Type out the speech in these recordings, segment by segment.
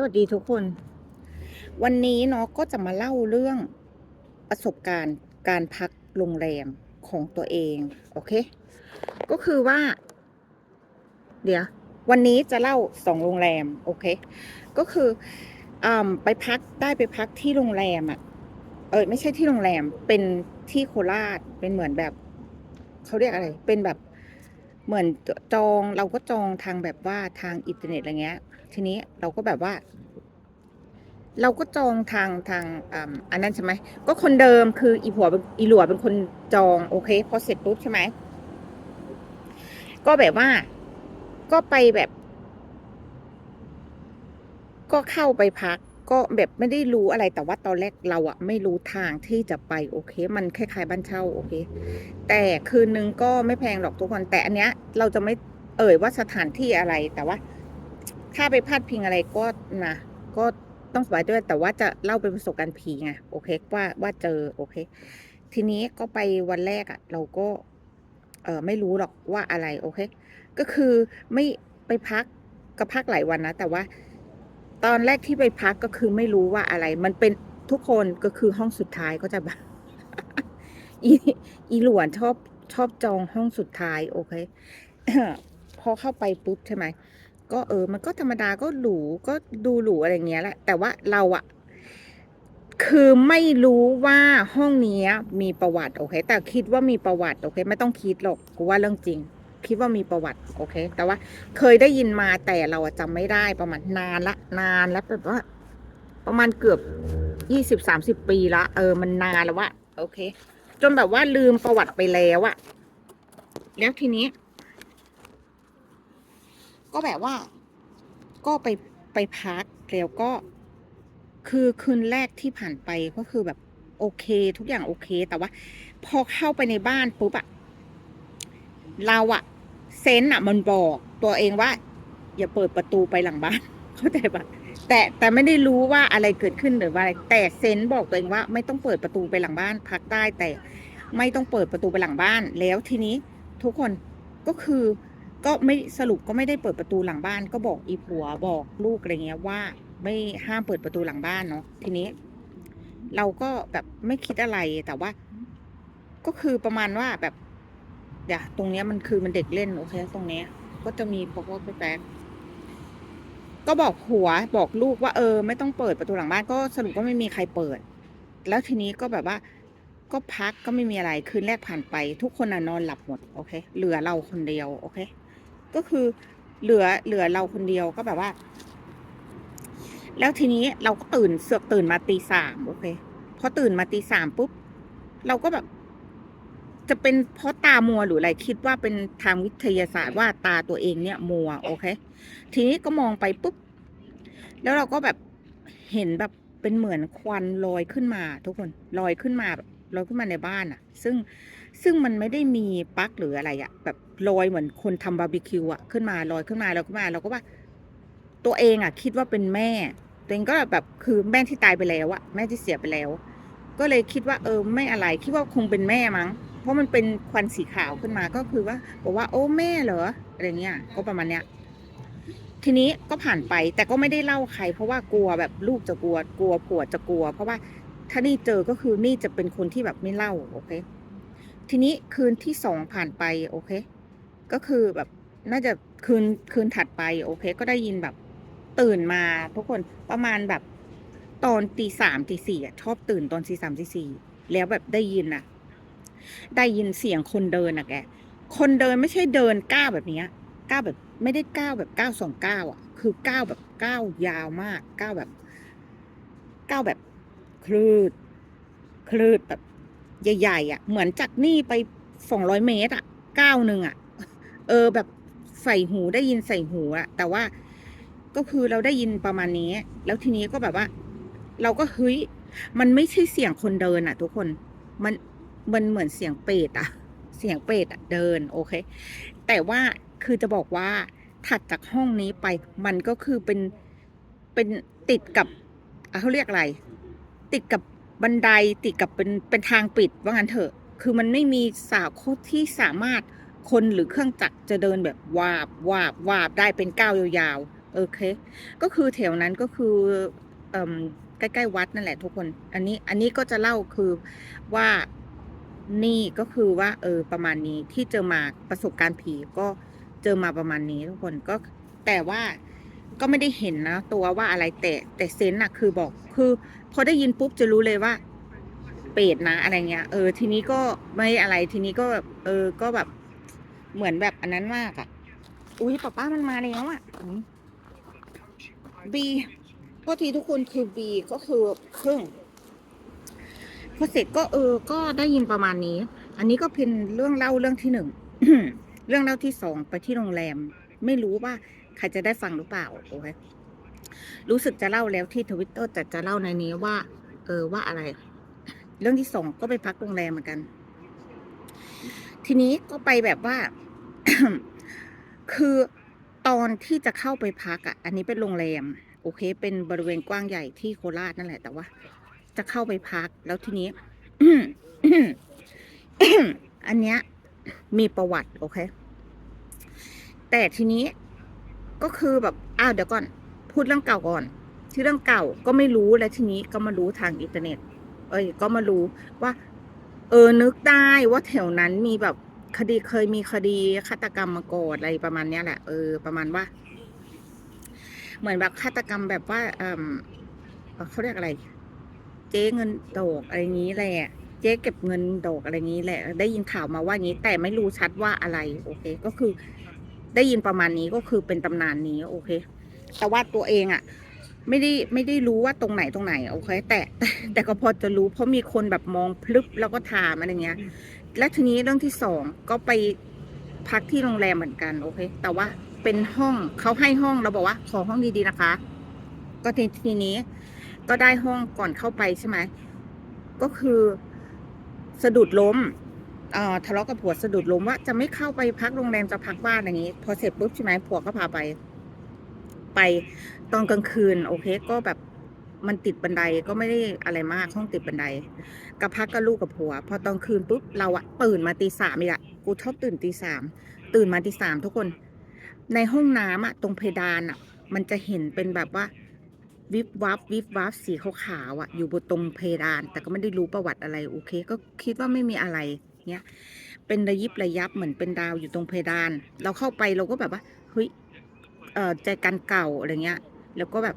สวัสดีทุกคน วันนี้เนาะก็จะมาเล่าเรื่องประสบการณ์การพักโรงแรมของตัวเอง โอเค ก็คือว่า เดี๋ยว วันนี้จะเล่าสองโรงแรม โอเค ก็คืออ่าไปพักได้ไปพักที่โรงแรมอะ่ะ เออไม่ใช่ที่โรงแรมเป็นที่โคราชเป็นเหมือนแบบเขาเรียกอะไร เป็นแบบ เหมือนจองเราก็จองทางแบบว่าทางอินเทอร์เน็ตอะไรเงี้ย ทีนี้เราก็แบบว่า เราก็จองทางทางอ่าอันนั้นใช่ไหมก็คนเดิมคืออีผัวอีหลัวเป็นคนจองโอเคพอเสร็จปุ๊บใช่ไหมก็แบบว่า ก็ไปแบบ ก็เข้าไปพัก ก็แบบไม่ได้รู้อะไรแต่ว่าตอนแรกเราอะไม่รู้ทางที่จะไปโอเค มันคล้ายๆบ้านเช่าโอเค แต่คืนนึงก็ไม่แพงหรอกทุกคนแต่อันเนี้ยเราจะไม่เอ่ยว่าสถานที่อะไรแต่ว่า ถ้าไปพาดพิงอะไรก็นะก็ต้องสบายด้วย แต่ว่าจะเล่าเป็นประสบการณ์ผีไงโอเคว่าว่าเจอโอเค ทีนี้ก็ไปวันแรกอะ่ะเราก็ เออไม่รู้หรอกว่าอะไรโอเค ก็คือไม่ไปพักก็พักหลายวันนะแต่ว่า ตอนแรกที่ไปพักก็คือไม่รู้ว่าอะไร มันเป็นทุกคนก็คือห้องสุดท้ายก็จะแบบอีอีหลวนชอบชอบจองห้องสุดท้ายโอเคพอเข้าไปปุ๊บใช่ไหมก็เออ มันก็ธรรมดาก็หรูก็ดูหรูอะไรเงี้ยแหละ แต่ว่าเราอะคือไม่รู้ว่าห้องนี้มีประวัติโอเค แต่คิดว่ามีประวัติโอเค ไม่ต้องคิดหรอกกูว่าเรื่องจริง คิดว่ามีประวัติโอเค แต่ว่าเคยได้ยินมาแต่เราอะจำไม่ได้ประมาณนานละนานแล้วแบบว่า ประมาณเกือบยี่สิบสามสิบปีละเออมันนานแล้ววะโอเค จนแบบว่าลืมประวัติไปแล้วอะแล้วทีนี้ ก็แบบว่า ก็ไปไปพักแล้วก็ คือคืนแรกที่ผ่านไปก็คือแบบโอเค ทุกอย่างโอเค แต่ว่า พอเข้าไปในบ้านปุ๊บอะ เราอะเซนต์อะมันบอกตัวเองว่า อย่าเปิดประตูไปหลังบ้าน เข้าใจปะแต่แต่ไม่ได้รู้ว่าอะไรเกิดขึ้นหรือว่าอะไรแต่เซนต์บอกตัวเองว่า ไม่ต้องเปิดประตูไปหลังบ้านพักได้แต่ไม่ต้องเปิดประตูไปหลังบ้าน แล้วทีนี้ทุกคนก็คือก็ไม่สรุปก็ไม่ได้เปิดประตูหลังบ้าน ก็บอกอีผัวบอกลูกอะไรเงี้ยว่า ไม่ห้ามเปิดประตูหลังบ้านเนาะทีนี้ เราก็แบบไม่คิดอะไรแต่ว่า ก็คือประมาณว่าแบบ เดี๋ยวตรงเนี้ยมันคือมันเด็กเล่นโอเค ตรงเนี้ย ก็จะมีพวกว่าแป๊กก็บอกผัวบอกลูกว่าเออ ไม่ต้องเปิดประตูหลังบ้านก็สรุปก็ไม่มีใครเปิด แล้วทีนี้ก็แบบว่า ก็พักก็ไม่มีอะไรคืนแรกผ่านไป ทุกคนนอนหลับหมดโอเค เหลือเราคนเดียวโอเค ก็คือเหลือเหลือเราคนเดียวก็แบบว่า แล้วทีนี้เราก็ตื่นเสือกตื่นมาตีสามโอเคพอตื่นมาตีสามปุ๊บ เราก็แบบ จะเป็นเพราะตามัวหรืออะไรคิดว่าเป็นทางวิทยาศาสตร์ว่าตาตัวเองเนี่ยมัวโอเค ทีนี้ก็มองไปปุ๊บ แล้วเราก็แบบเห็นแบบเป็นเหมือนควันลอยขึ้นมา ทุกคนลอยขึ้นมาแบบลอยขึ้นมาในบ้านอะซึ่งซึ่งมันไม่ได้มีปลั๊กหรืออะไรอะแบบลอยเหมือนคนทำบาร์บีคิวอะขึ้นมาลอยขึ้นมาแล้วขึ้นมาเราก็ว่า ตัวเองอะคิดว่าเป็นแม่ ตัวเองก็แบบคือแม่ที่ตายไปแล้วอะแม่ที่เสียไปแล้ว ก็เลยคิดว่าเออไม่อะไรคิดว่าคงเป็นแม่มั้งเพ ราะมันเป็นควันสีขาวขึ้นมาก็คือว่า บอกว่า โอ้แม่เหรออะไรเงี้ยก็ประมาณเนี้ยทีนี้ก็ผ่านไปแต่ก็ไม่ได้เล่าใคร เพราะว่ากลัวแบบลูกจะกลัวกลัวผัวจะกลัว เพราะว่าถ้านี่เจอก็คือนี่จะเป็นคนที่แบบไม่เล่าโอเค ทีนี้คืนที่สองผ่านไปโอเค ก็คือแบบน่าจะคืนคืนถัดไปโอเค ก็ได้ยินแบบตื่นมาทุกคนประมาณแบบตอนตีสามตีสี่อะชอบตื่นตอนตีสามตีสี่แล้วแบบได้ยินอะ ได้ยินเสียงคนเดินอะแก คนเดินไม่ใช่เดินก้าวแบบนี้ก้าวแบบไม่ได้ก้าวแบบก้าวสองก้าวอะคือก้าวแบบก้าวยาวมากก้าวแบบก้าวแบบคลืดคลืดแบบใหญ่ๆอะ เหมือนจากนี่ไปสองร้อยเมตรอะก้าวหนึ่งอะ เออแบบใส่หูได้ยินใส่หูอะแต่ว่าก็คือเราได้ยินประมาณนี้ แล้วทีนี้ก็แบบว่า เราก็เฮ้ยมันไม่ใช่เสียงคนเดินอะทุกคน มัน มันเหมือนเสียงเปรตอะเสียงเปรตอะเดินโอเค แต่ว่าคือจะบอกว่าถัดจากห้องนี้ไปมันก็คือเป็นเป็นติดกับเขาเรียกอะไร ติดกับบันไดติดกับเป็นเป็นทางปิดว่างั้นเถอะ คือมันไม่มีสาวโคที่สามารถคนหรือเครื่องจักรจะเดินแบบวาบวาบวาบได้เป็นก้าวยาวๆโอเค ก็คือแถวนั้นก็คือใกล้ๆวัดนั่นแหละทุกคน อันนี้อันนี้ก็จะเล่าคือว่า นี่ก็คือว่าเออประมาณนี้ที่เจอมาประสบการณ์ผีก็เจอมาประมาณนี้ทุกคนก็แต่ว่าก็ไม่ได้เห็นนะ ตัวว่าอะไรแต่แต่เซนต์อะคือบอกคือพอได้ยินปุ๊บจะรู้เลยว่าเปรตนะอะไรเงี้ย เออ ทีนี้ก็ไม่อะไรทีนี้ก็แบบเออก็แบบเหมือนแบบอันนั้นมากอะอุ้ยป้าป้ามันมาแล้วอะบีพอทีทุกคนคือบีก็คือครึ่ง พอเสร็จก็เออ ก็ได้ยินประมาณนี้ อันนี้ก็เป็นเรื่องเล่าเรื่องที่หนึ่ง เรื่องเล่าที่สองไปที่โรงแรม ไม่รู้ว่าใครจะได้ฟังหรือเปล่าโอเครู้สึกจะเล่าแล้วที่ทวิตเตอร์แต่จะเล่าในนี้ว่า เออว่าอะไร เรื่องที่สองก็ไปพักโรงแรมเหมือนกัน ทีนี้ก็ไปแบบว่า คือตอนที่จะเข้าไปพักอะ อันนี้เป็นโรงแรม โอเค เป็นบริเวณกว้างใหญ่ที่โคราชนั่นแหละแต่ว่า จะเข้าไปพักแล้วทีนี้อันเนี้ยมีประวัติโอเค แต่ทีนี้ก็คือแบบอ้าวเดี๋ยวก่อน พูดเรื่องเก่าก่อน ที่เรื่องเก่าก็ไม่รู้และทีนี้ก็มารู้ทางอินเทอร์เน็ต เอ้ยก็มารู้ว่า เออนึกได้ว่าแถวนั้นมีแบบคดีเคยมีคดีฆาตกรรมมาก่อนอะไรประมาณเนี้ยแหละเออประมาณว่า เหมือนแบบฆาตกรรมแบบว่าเออเขาเรียกอะไร เจ๊เงินดอกอะไรงี้แหละ เจ๊เก็บเงินดอกอะไรงี้แหละ ได้ยินข่าวมาว่างี้ แต่ไม่รู้ชัดว่าอะไรโอเค ก็คือ ได้ยินประมาณนี้ก็คือเป็นตำนานนี้โอเค แต่ว่าตัวเองอะไม่ได้ไม่ได้รู้ว่าตรงไหนตรงไหนโอเคแต่แต่แต่ก็พอจะรู้เพราะมีคนแบบมองพลึบแล้วก็ถามอะไรเงี้ย และทีนี้เรื่องที่สองก็ไปพักที่โรงแรมเหมือนกันโอเค แต่ว่าเป็นห้องเขาให้ห้องเราบอกว่า ขอห้องดีๆนะคะ ก็ทีทีนี้ ก็ได้ห้องก่อนเข้าไปใช่ไหมก็คือสะดุดล้มอ่อทะเลาะกับผัวสะดุดล้มว่าจะไม่เข้าไปพักโรงแรมจะพักบ้านอย่างนี้ พอเสร็จปุ๊บใช่ไหมผัวก็พาไป ไปตอนกลางคืน โอเค ก็แบบมันติดบันไดก็ไม่ได้อะไรมากห้องติดบันไดกับพักกับลูกกับผัว พอตอนคืนปุ๊บเราอะตื่นมาตีสามอีกอะกูชอบตื่นตีสามตื่นมาตีสามทุกคน ในห้องน้ำอะตรงเพดานอะมันจะเห็นเป็นแบบว่า วิบวับวิบวับสีขาวๆอะอยู่บนตรงเพดาน แต่ก็ไม่ได้รู้ประวัติอะไรโอเค ก็คิดว่าไม่มีอะไรเนี้ยเป็นระยิบระยับเหมือนเป็นดาวอยู่ตรงเพดาน เราเข้าไปเราก็แบบว่าเฮ้ยเอ่อใจกันเก่าอะไรเงี้ย แล้วก็แบบ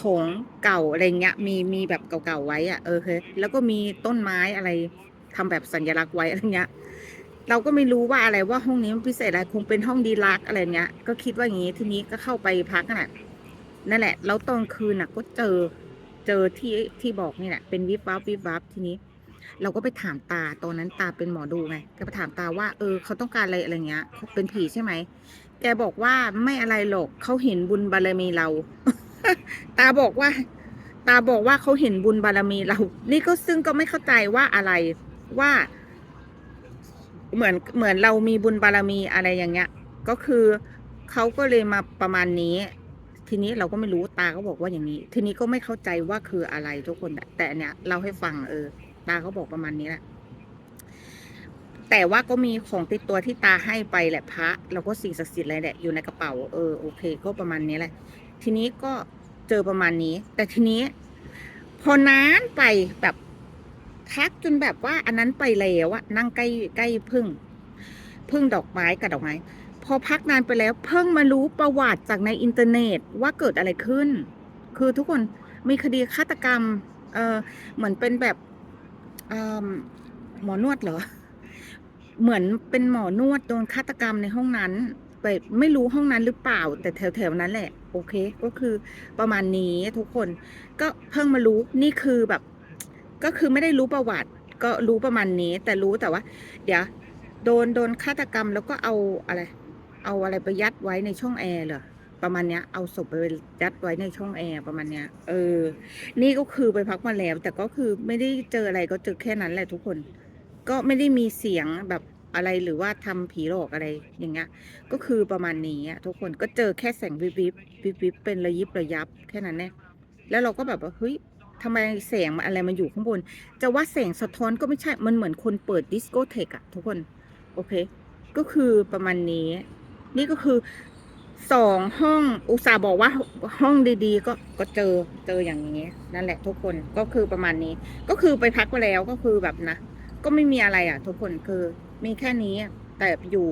ของเก่าอะไรเงี้ย มีมีแบบเก่าๆไว้อะเออเคแล้วก็มีต้นไม้อะไรทำแบบสัญลักษณ์ไว้อะไรเงี้ยเราก็ไม่รู้ว่าอะไรว่าห้องนี้มันพิเศษอะไรคงเป็นห้องดีลักอะไรเงี้ย ก็คิดว่าอย่างงี้ทีนี้ก็เข้าไปพักน่ะ นั่นแหละ แล้วตอนคืนน่ะ ก็เจอเจอที่ที่บอกนี่แหละเป็นวิบวับวิบวับทีนี้ เราก็ไปถามตาตอนนั้นตาเป็นหมอดูไงก็ไปถามตาว่า เออเขาต้องการอะไรอะไรเงี้ยเขาเป็นผีใช่ไหมแกบอกว่าไม่อะไรหรอกเขาเห็นบุญบารมีเรา ตาบอกว่า ตาบอกว่าเขาเห็นบุญบารมีเรา นี่ก็ซึ่งก็ไม่เข้าใจว่าอะไรว่า เหมือนเหมือนเรามีบุญบารมีอะไรอย่างเงี้ย ก็คือเขาก็เลยมาประมาณนี้ ทีนี้เราก็ไม่รู้ตาก็บอกว่าอย่างนี้ ทีนี้ก็ไม่เข้าใจว่าคืออะไรทุกคนแต่อันเนี้ยเราให้ฟังเออ ตาเขาบอกประมาณนี้แหละแต่ว่าก็มีของติดตัวที่ตาให้ไปแหละพระแล้วก็สิ่งศักดิ์สิทธิ์อะไรแหละอยู่ในกระเป๋าเออโอเค ก็ประมาณนี้แหละ ทีนี้ก็เจอประมาณนี้ แต่ทีนี้ พอนานไปแบบทักจนแบบว่าอันนั้นไปแล้วอะนั่งใกล้ใกล้พึ่ง พึ่งดอกไม้กับดอกไม้ พอพักนานไปแล้วเพิ่งมารู้ประวัติจากในอินเทอร์เน็ตว่าเกิดอะไรขึ้น คือทุกคนมีคดีฆาตกรรม เออเหมือนเป็นแบบหมอนวดเหรอ เหมือนเป็นหมอนวดโดนฆาตกรรมในห้องนั้นไปไม่รู้ห้องนั้นหรือเปล่า แต่แถวๆนั้นแหละ โอเค ก็คือประมาณนี้ทุกคน ก็เพิ่งมารู้นี่คือแบบ ก็คือไม่ได้รู้ประวัติ ก็รู้ประมาณนี้ แต่รู้แต่ว่า เดี๋ยวโดนโดนฆาตกรรมแล้วก็เอาอะไร เอาอะไรไปยัดไว้ในช่องแอร์เหรอประมาณเนี้ยเอาศพไปยัดไว้ในช่องแอร์ประมาณเนี้ย เออ นี่ก็คือไปพักมาแล้ว แต่ก็คือไม่ได้เจออะไรก็เจอแค่นั้นแหละทุกคน ก็ไม่ได้มีเสียงแบบอะไรหรือว่าทำผีหลอกอะไรอย่างเงี้ย ก็คือประมาณนี้อะทุกคนก็เจอแค่แสงวิบวิบวิบวิบเป็นระยิบระยับแค่นั้นแน่แล้วเราก็แบบว่าเฮ้ยทำไมแสงอะไรมันอยู่ข้างบน จะว่าแสงสะท้อนก็ไม่ใช่มันเหมือนคนเปิดดิสโกเทกอะทุกคน โอเค ก็คือประมาณนี้ นี่ก็คือสองห้องอุตส่าห์บอกว่าห้องดีๆ ก็ก็เจอเจออย่างนี้ นั่นแหละทุกคนก็คือประมาณนี้ ก็คือไปพักไปแล้วก็คือแบบนะก็ไม่มีอะไรอะ ทุกคนคือมีแค่นี้แต่อยู่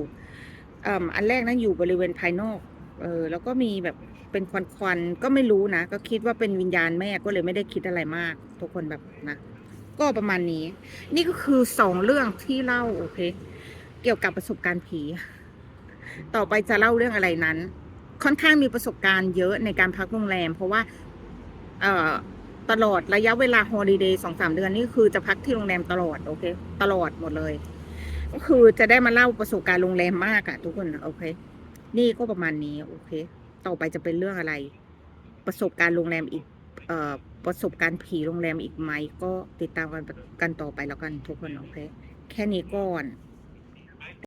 อ,อันแรกนั้นอยู่บริเวณภายนอกเออแล้วก็มีแบบเป็นควันๆก็ไม่รู้นะ ก็คิดว่าเป็นวิญญาณแม่ก็เลยไม่ได้คิดอะไรมาก ทุกคนแบบนะก็ประมาณนี้ นี่ก็คือสองเรื่องที่เล่าโอเค เกี่ยวกับประสบการณ์ผี ต่อไปจะเล่าเรื่องอะไรนั้น ค่อนข้างมีประสบการณ์เยอะในการพักโรงแรม เพราะว่าเอ่อตลอดระยะเวลาฮอลิเดย์สองสามเดือนนี่คือจะพักที่โรงแรมตลอดโอเค ตลอดหมดเลย ก็คือจะได้มาเล่าประสบการณ์โรงแรมมากอะทุกคนโอเค นี่ก็ประมาณนี้โอเค ต่อไปจะเป็นเรื่องอะไร ประสบการณ์โรงแรมอีกเอ่อประสบการณ์ผีโรงแรมอีกไหมก็ติดตามกันกันต่อไปแล้วกันทุกคนโอเค แค่นี้ก่อน